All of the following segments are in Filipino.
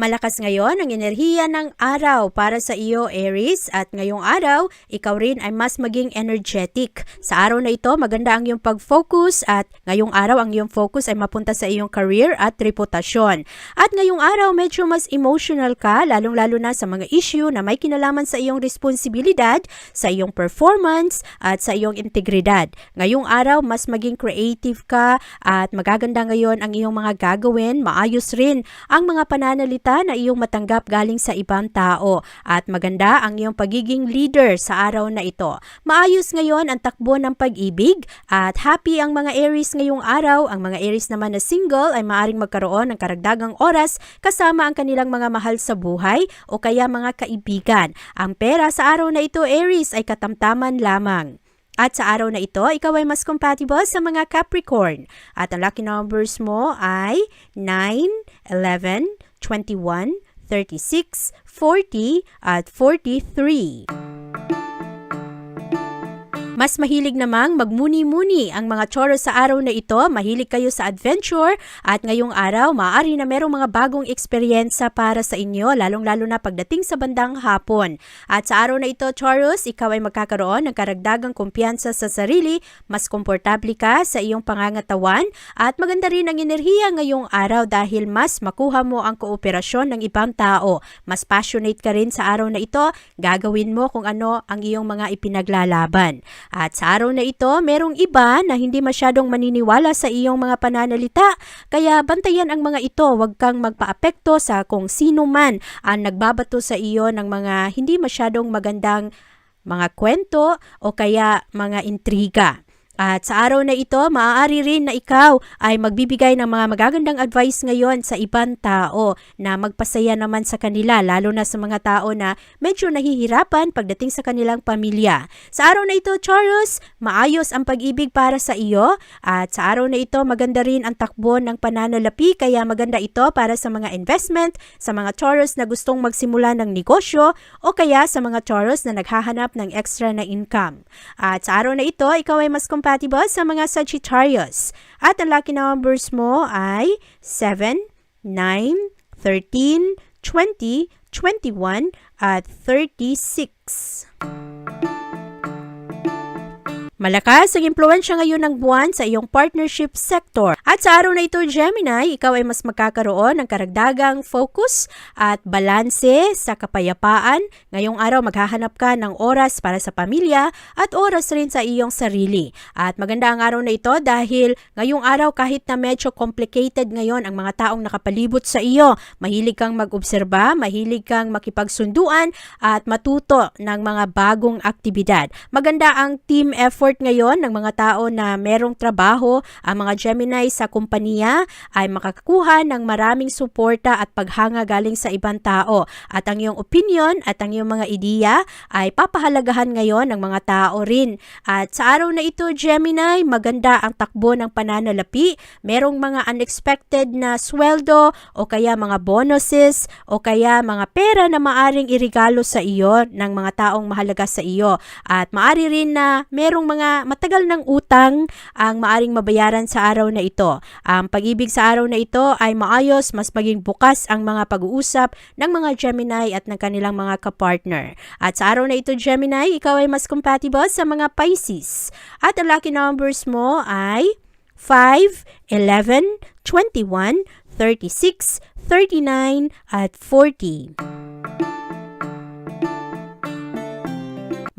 Malakas ngayon ang enerhiya ng araw para sa iyo, Aries, at ngayong araw, ikaw rin ay mas maging energetic. Sa araw na ito, maganda ang iyong pag-focus at ngayong araw ang iyong focus ay mapunta sa iyong career at reputasyon. At ngayong araw, medyo mas emotional ka, lalong-lalo na sa mga issue na may kinalaman sa iyong responsibilidad, sa iyong performance, at sa iyong integridad. Ngayong araw, mas maging creative ka at magaganda ngayon ang iyong mga gagawin. Maayos rin ang mga pananalita na iyong matanggap galing sa ibang tao at maganda ang iyong pagiging leader sa araw na ito. Maayos ngayon ang takbo ng pag-ibig at happy ang mga Aries ngayong araw. Ang mga Aries naman na single ay maaring magkaroon ng karagdagang oras kasama ang kanilang mga mahal sa buhay o kaya mga kaibigan. Ang pera sa araw na ito Aries ay katamtaman lamang. At sa araw na ito, ikaw ay mas compatible sa mga Capricorn. At ang lucky numbers mo ay 9, 11, 21, 36, 40, at 43. Mas mahilig namang magmuni-muni ang mga Taurus sa araw na ito. Mahilig kayo sa adventure at ngayong araw maaari na merong mga bagong eksperyensa para sa inyo, lalong-lalo na pagdating sa bandang hapon. At sa araw na ito, Taurus, ikaw ay magkakaroon ng karagdagang kumpiyansa sa sarili, mas komportable ka sa iyong pangangatawan at maganda rin ang enerhiya ngayong araw dahil mas makuha mo ang kooperasyon ng ibang tao. Mas passionate ka rin sa araw na ito, gagawin mo kung ano ang iyong mga ipinaglalaban. At sa araw na ito, merong iba na hindi masyadong maniniwala sa iyong mga pananalita, kaya bantayan ang mga ito, huwag kang magpaapekto sa kung sino man ang nagbabato sa iyo ng mga hindi masyadong magandang mga kwento o kaya mga intriga. At sa araw na ito, maaari rin na ikaw ay magbibigay ng mga magagandang advice ngayon sa ibang tao na magpasaya naman sa kanila, lalo na sa mga tao na medyo nahihirapan pagdating sa kanilang pamilya. Sa araw na ito, Taurus, maayos ang pag-ibig para sa iyo at sa araw na ito, maganda rin ang takbo ng pananalapi kaya maganda ito para sa mga investment, sa mga Taurus na gustong magsimula ng negosyo o kaya sa mga Taurus na naghahanap ng extra na income. At sa araw na ito, ikaw ay mas compatible sa mga Sagittarius. At ang lucky numbers mo ay 7, 9, 13, 20, 21, at 36. Malakas ang impluensya ngayon ng buwan sa iyong partnership sector. At sa araw na ito, Gemini, ikaw ay mas magkakaroon ng karagdagang focus at balanse sa kapayapaan. Ngayong araw, maghahanap ka ng oras para sa pamilya at oras rin sa iyong sarili. At maganda ang araw na ito dahil ngayong araw kahit na medyo complicated ngayon ang mga taong nakapalibot sa iyo, mahilig kang mag-obserba, mahilig kang makipagsunduan at matuto ng mga bagong aktibidad. Maganda ang team effort ngayon ng mga tao na merong trabaho. Ang mga Gemini sa kumpanya ay makakakuha ng maraming suporta at paghanga galing sa ibang tao. At ang iyong opinion at ang iyong mga ideya ay papahalagahan ngayon ng mga tao rin. At sa araw na ito, Gemini, maganda ang takbo ng pananalapi. Merong mga unexpected na sweldo o kaya mga bonuses o kaya mga pera na maaring irigalo sa iyo ng mga taong mahalaga sa iyo. At maari rin na merong mga matagal ng utang ang maaring mabayaran sa araw na ito. Ang pag-ibig sa araw na ito ay maayos, mas maging bukas ang mga pag-uusap ng mga Gemini at ng kanilang mga kapartner. At sa araw na ito, Gemini, ikaw ay mas compatible sa mga Pisces. At ang lucky numbers mo ay 5, 11, 21, 36, 39, at 40.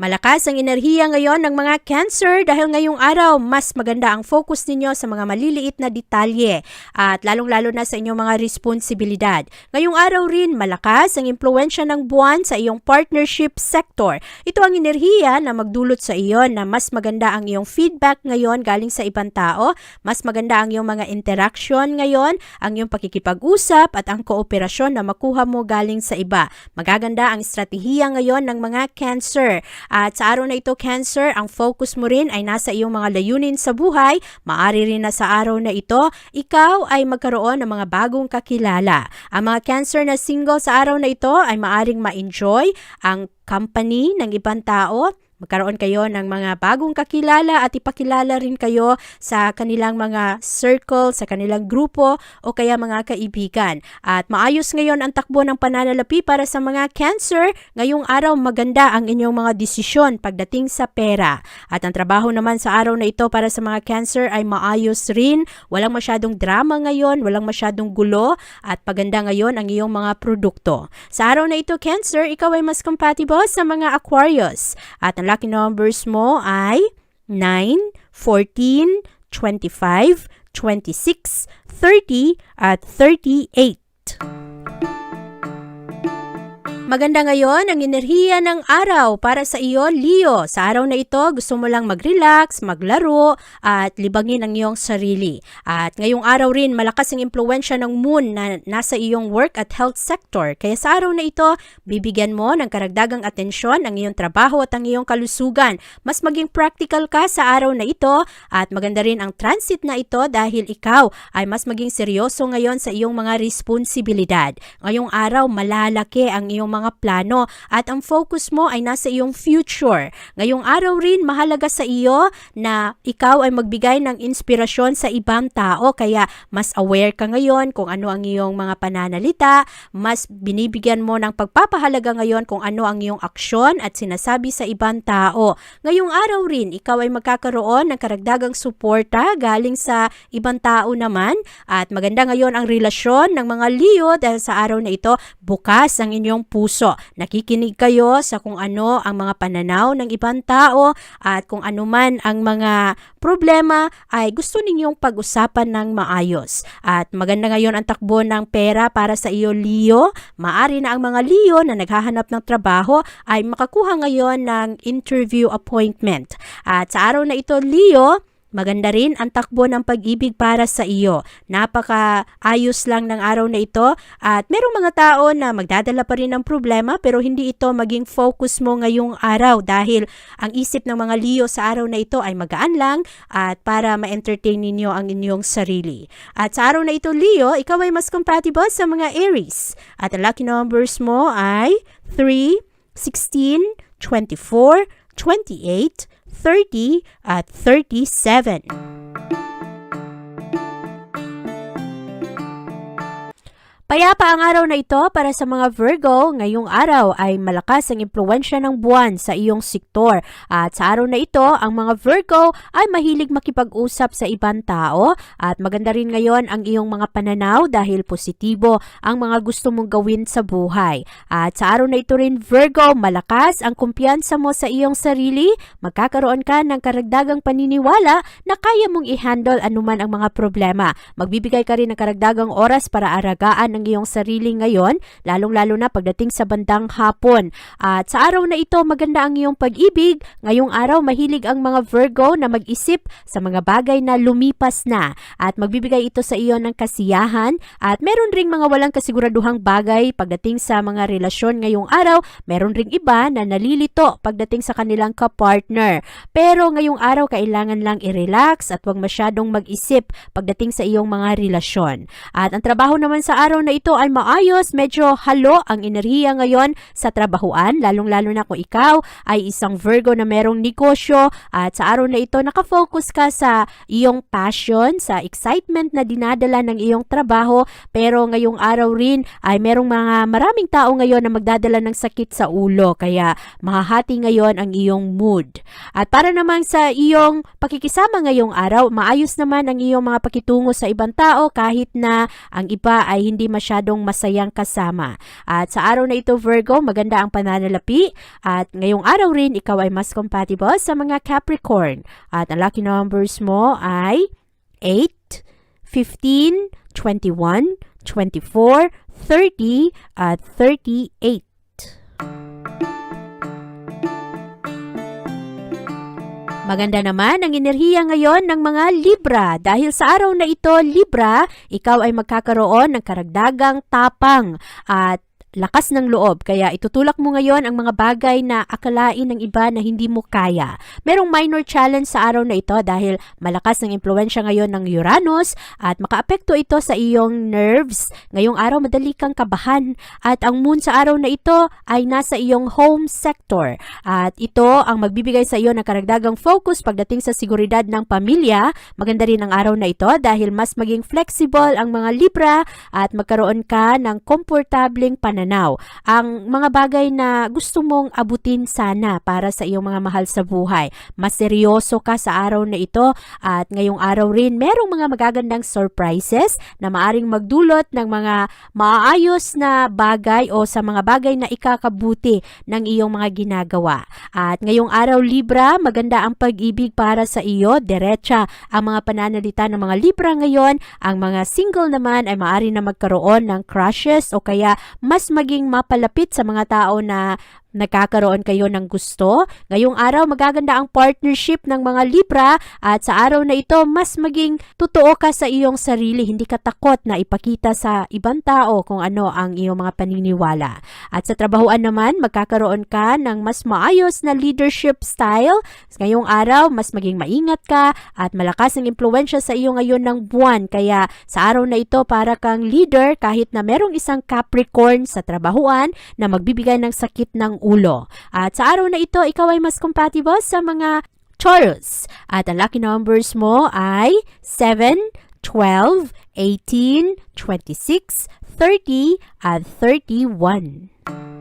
Malakas ang enerhiya ngayon ng mga cancer dahil ngayong araw mas maganda ang focus ninyo sa mga maliliit na detalye at lalong-lalo na sa inyong mga responsibilidad. Ngayong araw rin malakas ang impluensya ng buwan sa iyong partnership sector. Ito ang enerhiya na magdulot sa iyo na mas maganda ang iyong feedback ngayon galing sa ibang tao, mas maganda ang iyong mga interaction ngayon, ang iyong pakikipag-usap at ang kooperasyon na makuha mo galing sa iba. Magaganda ang estratehiya ngayon ng mga cancer. At sa araw na ito, Cancer, ang focus mo rin ay nasa iyong mga layunin sa buhay. Maari rin na sa araw na ito, ikaw ay magkaroon ng mga bagong kakilala. Ang mga Cancer na single sa araw na ito ay maaring ma-enjoy ang company ng ibang tao Magkaroon kayo ng mga bagong kakilala at ipakilala rin kayo sa kanilang mga circle, sa kanilang grupo o kaya mga kaibigan. At maayos ngayon ang takbo ng pananalapi para sa mga cancer. Ngayong araw maganda ang inyong mga desisyon pagdating sa pera. At ang trabaho naman sa araw na ito para sa mga cancer ay maayos rin. Walang masyadong drama ngayon, walang masyadong gulo at paganda ngayon ang iyong mga produkto. Sa araw na ito, Cancer, ikaw ay mas compatible sa mga Aquarius. At ang lucky numbers mo ay 9, 14, 25, 26, 30, at 38. Maganda ngayon ang enerhiya ng araw para sa iyo, Leo. Sa araw na ito, gusto mo lang mag-relax, maglaro, at libangin ang iyong sarili. At ngayong araw rin, malakas ang impluensya ng moon na nasa iyong work at health sector. Kaya sa araw na ito, bibigyan mo ng karagdagang atensyon ang iyong trabaho at ang iyong kalusugan. Mas maging practical ka sa araw na ito at maganda rin ang transit na ito dahil ikaw ay mas maging seryoso ngayon sa iyong mga responsibilidad. Ngayong araw, malalaki ang iyong mga plano at ang focus mo ay nasa iyong future. Ngayong araw rin, mahalaga sa iyo na ikaw ay magbigay ng inspirasyon sa ibang tao kaya mas aware ka ngayon kung ano ang iyong mga pananalita, mas binibigyan mo ng pagpapahalaga ngayon kung ano ang iyong aksyon at sinasabi sa ibang tao. Ngayong araw rin, ikaw ay magkakaroon ng karagdagang suporta galing sa ibang tao naman at maganda ngayon ang relasyon ng mga Leo dahil sa araw na ito, bukas ang inyong puso. Nakikinig kayo sa kung ano ang mga pananaw ng ibang tao at kung ano man ang mga problema ay gusto ninyong pag-usapan ng maayos. At maganda ngayon ang takbo ng pera para sa iyo, Leo. Maari na ang mga Leo na naghahanap ng trabaho ay makakuha ngayon ng interview appointment. At sa araw na ito, Leo, Maganda rin ang takbo ng pag-ibig para sa iyo. Napaka ayos lang ng araw na ito at merong mga tao na magdadala pa rin ng problema pero hindi ito maging focus mo ngayong araw dahil ang isip ng mga Leo sa araw na ito ay magaan lang at para ma-entertain ninyo ang inyong sarili. At sa araw na ito Leo, ikaw ay mas compatible sa mga Aries. At ang lucky numbers mo ay 3, 16, 24, 28, 30 at 37. Payapa ang araw na ito para sa mga Virgo. Ngayong araw ay malakas ang impluensya ng buwan sa iyong sektor. At sa araw na ito, ang mga Virgo ay mahilig makipag-usap sa ibang tao. At maganda rin ngayon ang iyong mga pananaw dahil positibo ang mga gusto mong gawin sa buhay. At sa araw na ito rin, Virgo, malakas ang kumpiyansa mo sa iyong sarili. Magkakaroon ka ng karagdagang paniniwala na kaya mong i-handle anuman ang mga problema. Magbibigay ka rin ng karagdagang oras para aragaan ang iyong sarili ngayon, lalong-lalo na pagdating sa bandang hapon. At sa araw na ito, maganda ang iyong pag-ibig. Ngayong araw, mahilig ang mga Virgo na mag-isip sa mga bagay na lumipas na. At magbibigay ito sa iyo ng kasiyahan. At meron ring mga walang kasiguraduhang bagay pagdating sa mga relasyon ngayong araw. Meron ring iba na nalilito pagdating sa kanilang kapartner. Pero ngayong araw, kailangan lang i-relax at huwag masyadong mag-isip pagdating sa iyong mga relasyon. At ang trabaho naman sa araw na na ito ay maayos, medyo halo ang enerhiya ngayon sa trabahuan, lalong-lalo na kung ikaw ay isang Virgo na merong negosyo at sa araw na ito nakafocus ka sa iyong passion, sa excitement na dinadala ng iyong trabaho, pero ngayong araw rin ay merong mga maraming tao ngayon na magdadala ng sakit sa ulo, kaya mahahati ngayon ang iyong mood. At para naman sa iyong pakikisama ngayong araw, maayos naman ang iyong mga pakitungo sa ibang tao kahit na ang iba ay hindi masyadong masayang kasama. At sa araw na ito Virgo, maganda ang pananalapi at ngayong araw rin ikaw ay mas compatible sa mga Capricorn. At ang lucky numbers mo ay 8, 15, 21, 24, 30 at 38. Maganda naman ang enerhiya ngayon ng mga Libra. Dahil sa araw na ito, Libra, ikaw ay magkakaroon ng karagdagang tapang at lakas ng loob. Kaya itutulak mo ngayon ang mga bagay na akalain ng iba na hindi mo kaya. Merong minor challenge sa araw na ito dahil malakas ng impluensya ngayon ng Uranus at makaapekto ito sa iyong nerves. Ngayong araw madali kang kabahan at ang moon sa araw na ito ay nasa iyong home sector. At ito ang magbibigay sa iyo ng karagdagang focus pagdating sa seguridad ng pamilya. Maganda rin ang araw na ito dahil mas maging flexible ang mga Libra at magkaroon ka ng komportabling pananaw. Ang mga bagay na gusto mong abutin sana para sa iyong mga mahal sa buhay. Mas seryoso ka sa araw na ito at ngayong araw rin merong mga magagandang surprises na maaring magdulot ng mga maayos na bagay o sa mga bagay na ikakabuti ng iyong mga ginagawa. At ngayong araw Libra, maganda ang pag-ibig para sa iyo, derecha ang mga pananalita ng mga Libra ngayon. Ang mga single naman ay maaari na magkaroon ng crushes o kaya mas maging mapalapit sa mga tao na Nagkakaroon kayo ng gusto? Ngayong araw magaganda ang partnership ng mga Libra at sa araw na ito mas maging totoo ka sa iyong sarili. Hindi ka takot na ipakita sa ibang tao kung ano ang iyong mga paniniwala. At sa trabahoan naman magkakaroon ka ng mas maayos na leadership style. Ngayong araw mas maging maingat ka at malakas ang impluensya sa iyo ngayon ng buwan. Kaya sa araw na ito para kang leader kahit na merong isang Capricorn sa trabahoan na magbibigay ng sakit ng ulo. At sa araw na ito, ikaw ay mas compatible sa mga Taurus. At ang lucky numbers mo ay 7, 12, 18, 26, 30, at 31.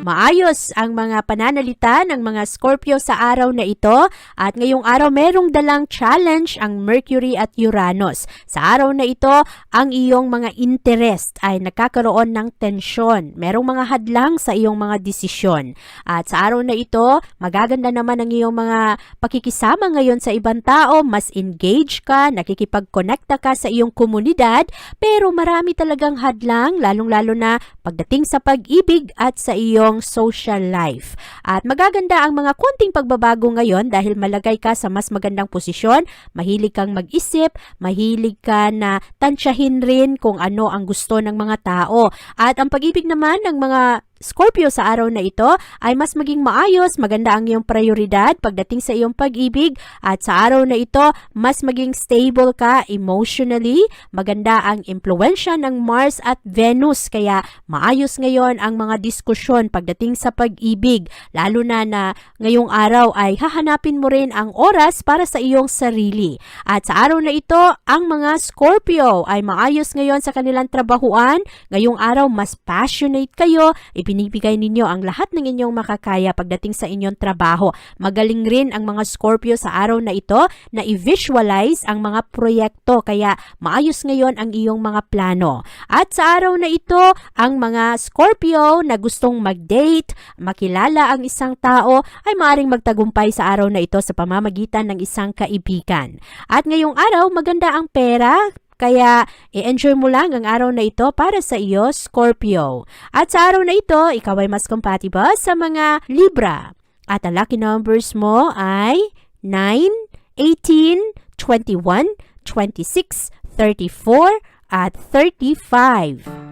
Maayos ang mga pananalita ng mga Scorpio sa araw na ito at ngayong araw merong dalang challenge ang Mercury at Uranus. Sa araw na ito, ang iyong mga interest ay nakakaroon ng tensyon. Merong mga hadlang sa iyong mga desisyon. At sa araw na ito, magaganda naman ang iyong mga pakikisama ngayon sa ibang tao, mas engage ka, nakikipag-connecta ka sa iyong komunidad, pero marami talagang hadlang, lalong-lalo na pagdating sa pag-ibig at sa iyong social life. At magaganda ang mga konting pagbabago ngayon dahil malagay ka sa mas magandang posisyon, mahilig kang mag-isip, mahilig ka na tansyahin rin kung ano ang gusto ng mga tao. At ang pag-ibig naman ng mga Scorpio sa araw na ito ay mas maging maayos, maganda ang iyong prioridad pagdating sa iyong pag-ibig. At sa araw na ito mas maging stable ka emotionally, maganda ang impluensya ng Mars at Venus. Kaya maayos ngayon ang mga diskusyon pagdating sa pag-ibig lalo na na ngayong araw ay hahanapin mo rin ang oras para sa iyong sarili. At sa araw na ito, ang mga Scorpio ay maayos ngayon sa kanilang trabahuan, ngayong araw mas passionate kayo, ibinibigay ninyo ang lahat ng inyong makakaya pagdating sa inyong trabaho. Magaling rin ang mga Scorpio sa araw na ito na i-visualize ang mga proyekto kaya maayos ngayon ang iyong mga plano. At sa araw na ito, ang mga Scorpio na gustong mag-date, makilala ang isang tao ay maaring magtagumpay sa araw na ito sa pamamagitan ng isang kaibigan. At ngayong araw, maganda ang pera, kaya, i-enjoy mo lang ang araw na ito para sa iyo, Scorpio. At sa araw na ito, ikaw ay mas compatible sa mga Libra. At ang lucky numbers mo ay 9, 18, 21, 26, 34, at 35.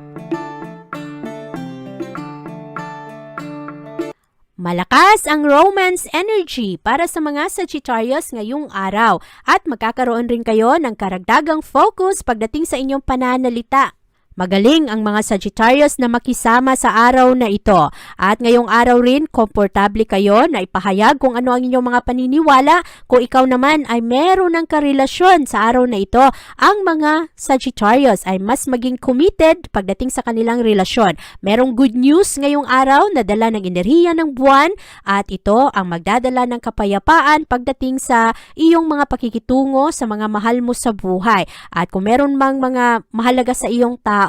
Malakas ang romance energy para sa mga Sagittarius ngayong araw at magkakaroon rin kayo ng karagdagang focus pagdating sa inyong pananalita. Magaling ang mga Sagittarius na makisama sa araw na ito. At ngayong araw rin, komportable kayo na ipahayag kung ano ang inyong mga paniniwala. Kung ikaw naman ay meron ng karelasyon sa araw na ito, ang mga Sagittarius ay mas maging committed pagdating sa kanilang relasyon. Merong good news ngayong araw na dala ng enerhiya ng buwan at ito ang magdadala ng kapayapaan pagdating sa iyong mga pakikitungo sa mga mahal mo sa buhay. At kung meron mang mga mahalaga sa iyong tao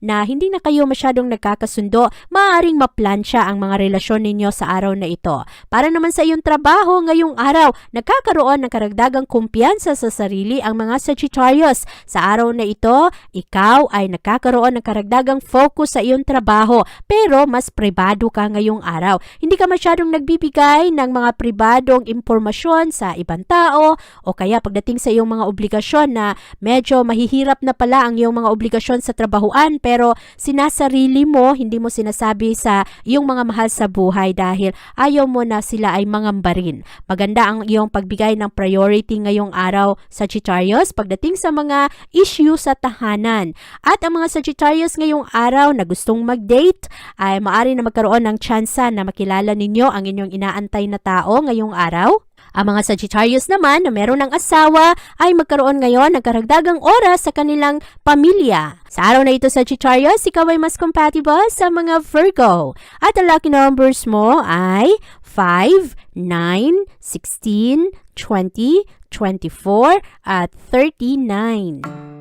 na hindi na kayo masyadong nagkakasundo, maaaring maplansya ang mga relasyon ninyo sa araw na ito. Para naman sa iyong trabaho ngayong araw, nagkakaroon ng karagdagang kumpiyansa sa sarili ang mga Sagittarius. Sa araw na ito, ikaw ay nagkakaroon ng karagdagang focus sa iyong trabaho, pero mas pribado ka ngayong araw. Hindi ka masyadong nagbibigay ng mga pribadong impormasyon sa ibang tao o kaya pagdating sa iyong mga obligasyon na medyo mahihirap na pala ang iyong mga obligasyon sa trabahuan pero sinasarili mo, hindi mo sinasabi sa iyong mga mahal sa buhay dahil ayaw mo na sila ay mangambarin. Maganda ang iyong pagbigay ng priority ngayong araw Sagittarius pagdating sa mga issue sa tahanan. At ang mga Sagittarius ngayong araw na gustong mag-date ay maari na magkaroon ng tsansa na makilala ninyo ang inyong inaantay na tao ngayong araw. Ang mga Sagittarius naman na meron ng asawa ay magkaroon ngayon ng karagdagang oras sa kanilang pamilya. Sa araw na ito Sagittarius, ikaw ay mas compatible sa mga Virgo. At ang lucky numbers mo ay 5, 9, 16, 20, 24, at 39.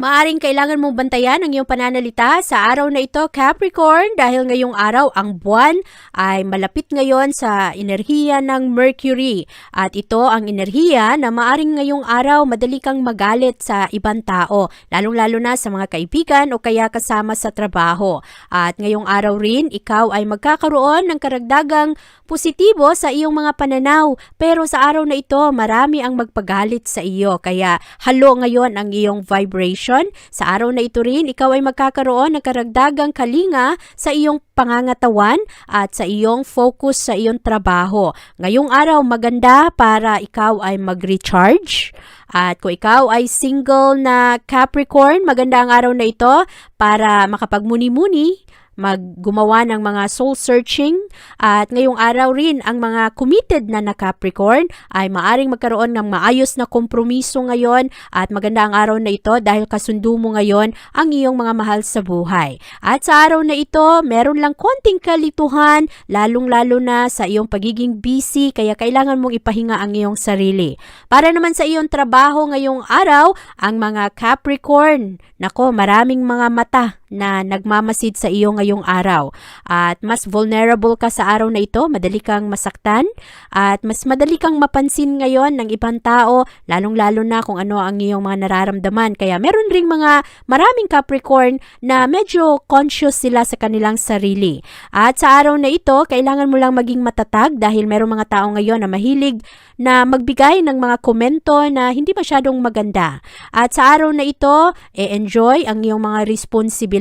Maaring kailangan mong bantayan ang iyong pananalita sa araw na ito, Capricorn, dahil ngayong araw ang buwan ay malapit ngayon sa enerhiya ng Mercury. At ito ang enerhiya na maaring ngayong araw madali kang magalit sa ibang tao, lalong-lalo na sa mga kaibigan o kaya kasama sa trabaho. At ngayong araw rin, ikaw ay magkakaroon ng karagdagang positibo sa iyong mga pananaw. Pero sa araw na ito, marami ang magpagalit sa iyo. Kaya halo ngayon ang iyong vibration. Sa araw na ito rin, ikaw ay magkakaroon ng karagdagang kalinga sa iyong pangangatawan at sa iyong focus sa iyong trabaho. Ngayong araw, maganda para ikaw ay mag-recharge. At kung ikaw ay single na Capricorn, maganda ang araw na ito para makapagmuni-muni maggumawa ng mga soul searching at ngayong araw rin ang mga committed na na Capricorn ay maaring magkaroon ng maayos na kompromiso ngayon at maganda ang araw na ito dahil kasundo mo ngayon ang iyong mga mahal sa buhay. At sa araw na ito, meron lang konting kalituhan lalong-lalo na sa iyong pagiging busy kaya kailangan mong ipahinga ang iyong sarili. Para naman sa iyong trabaho ngayong araw, ang mga Capricorn, nako maraming mga mata na nagmamasid sa iyo ngayong araw. At mas vulnerable ka sa araw na ito, madali kang masaktan at mas madali kang mapansin ngayon ng ibang tao, lalong-lalo na kung ano ang iyong mga nararamdaman. Kaya meron ring mga maraming Capricorn na medyo conscious sila sa kanilang sarili. At sa araw na ito, kailangan mo lang maging matatag dahil merong mga tao ngayon na mahilig na magbigay ng mga komento na hindi masyadong maganda. At sa araw na ito, e-enjoy ang iyong mga responsibilidad.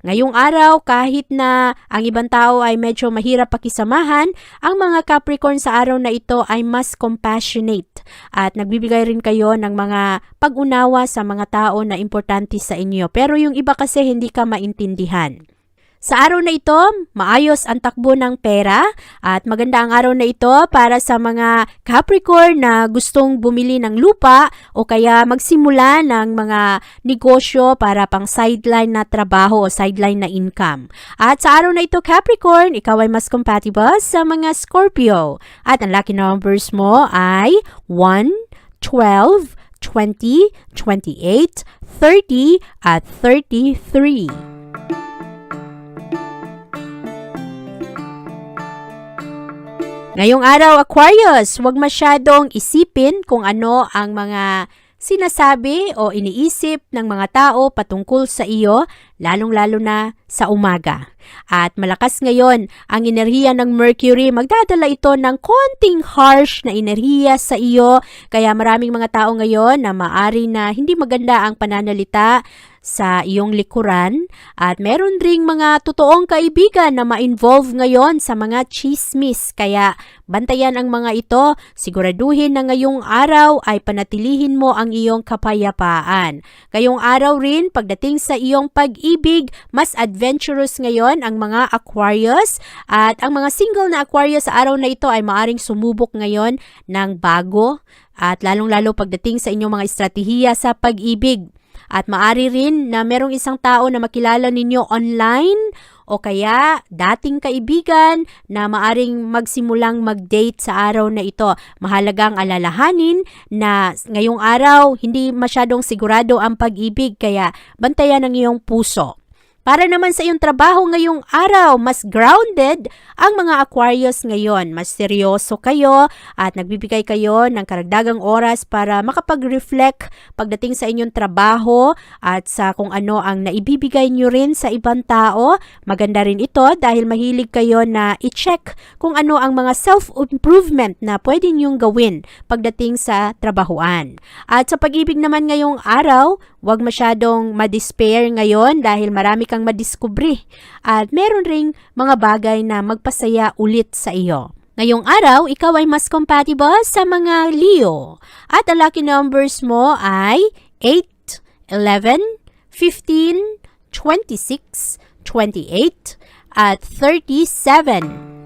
Ngayong araw, kahit na ang ibang tao ay medyo mahirap pakisamahan, ang mga Capricorn sa araw na ito ay mas compassionate at nagbibigay rin kayo ng mga pag-unawa sa mga tao na importante sa inyo. Pero yung iba kasi hindi ka maintindihan. Sa araw na ito, maayos ang takbo ng pera at maganda ang araw na ito para sa mga Capricorn na gustong bumili ng lupa o kaya magsimula ng mga negosyo para pang sideline na trabaho o sideline na income. At sa araw na ito, Capricorn, ikaw ay mas compatible sa mga Scorpio. At ang lucky numbers mo ay 1, 12, 20, 28, 30, at 33. Ngayong araw, Aquarius, huwag masyadong isipin kung ano ang mga sinasabi o iniisip ng mga tao patungkol sa iyo, lalong-lalo na sa umaga. At malakas ngayon ang enerhiya ng Mercury, magdadala ito ng konting harsh na enerhiya sa iyo, kaya maraming mga tao ngayon na maari na hindi maganda ang pananalita sa iyong likuran at meron ring mga totoong kaibigan na ma-involve ngayon sa mga chismis. Kaya bantayan ang mga ito, siguraduhin na ngayong araw ay panatilihin mo ang iyong kapayapaan. Ngayong araw rin, pagdating sa iyong pag-ibig, mas adventurous ngayon ang mga Aquarius at ang mga single na Aquarius sa araw na ito ay maaring sumubok ngayon ng bago at lalong-lalo pagdating sa inyong mga estratehiya sa pag-ibig. At maari rin na merong isang tao na makilala ninyo online o kaya dating kaibigan na maaring magsimulang mag-date sa araw na ito. Mahalagang alalahanin na ngayong araw hindi masyadong sigurado ang pag-ibig kaya bantayan ang iyong puso. Para naman sa iyong trabaho ngayong araw, mas grounded ang mga Aquarius ngayon. Mas seryoso kayo at nagbibigay kayo ng karagdagang oras para makapag-reflect pagdating sa inyong trabaho at sa kung ano ang naibibigay nyo rin sa ibang tao. Maganda rin ito dahil mahilig kayo na i-check kung ano ang mga self-improvement na pwede nyong gawin pagdating sa trabahuan. At sa pag-ibig naman ngayong araw, Huwag masyadong madespair ngayon dahil marami kang madiskubre at meron ring mga bagay na magpasaya ulit sa iyo. Ngayong araw, ikaw ay mas compatible sa mga Leo at ang lucky numbers mo ay 8, 11, 15, 26, 28 at 37.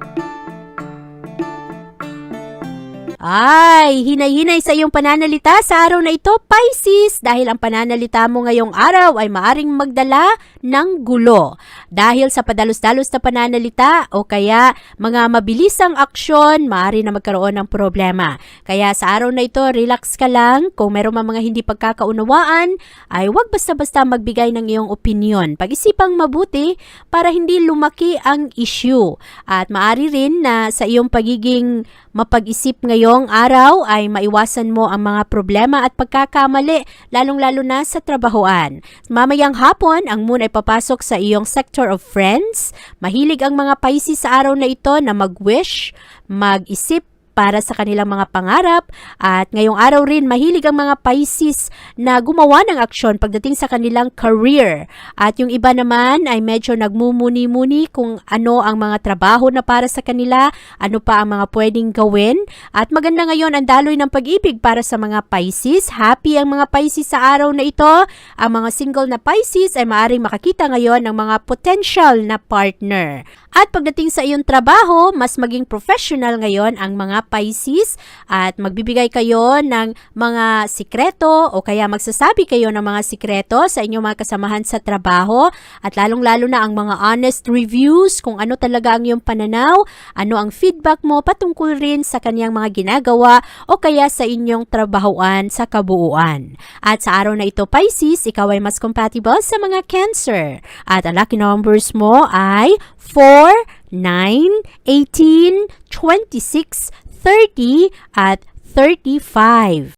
Ay, hinay-hinay sa iyong pananalita sa araw na ito, Pisces, dahil ang pananalita mo ngayong araw ay maaring magdala ng gulo. Dahil sa padalos-dalos na pananalita o kaya mga mabilisang aksyon, maaari na magkaroon ng problema. Kaya sa araw na ito, relax ka lang. Kung meron mga hindi pagkakaunawaan, ay huwag basta-basta magbigay ng iyong opinion. Pag-isipang mabuti para hindi lumaki ang issue. At maaari rin na sa iyong pagiging mapag-isip ngayong araw ay maiwasan mo ang mga problema at pagkakamali, lalong-lalo na sa trabahoan. Mamayang hapon, ang moon ay papasok sa iyong sector of friends. Mahilig ang mga Pisces sa araw na ito na mag-wish, mag-isip, para sa kanilang mga pangarap at ngayong araw rin mahilig ang mga Pisces na gumawa ng aksyon pagdating sa kanilang career at yung iba naman ay medyo nagmumuni-muni kung ano ang mga trabaho na para sa kanila, ano pa ang mga pwedeng gawin at maganda ngayon ang daloy ng pag-ibig para sa mga Pisces. Happy ang mga Pisces sa araw na ito. Ang mga single na Pisces ay maaaring makakita ngayon ng mga potential na partner. At pagdating sa iyong trabaho, mas maging professional ngayon ang mga Pisces at magbibigay kayo ng mga sikreto o kaya magsasabi kayo ng mga sikreto sa inyong mga kasamahan sa trabaho at lalong-lalo na ang mga honest reviews kung ano talaga ang iyong pananaw, ano ang feedback mo patungkol rin sa kanyang mga ginagawa o kaya sa inyong trabahoan sa kabuuan. At sa araw na ito, Pisces, ikaw ay mas compatible sa mga Cancer. At ang lucky numbers mo ay 4, 9, 18, 26, 30 at 35.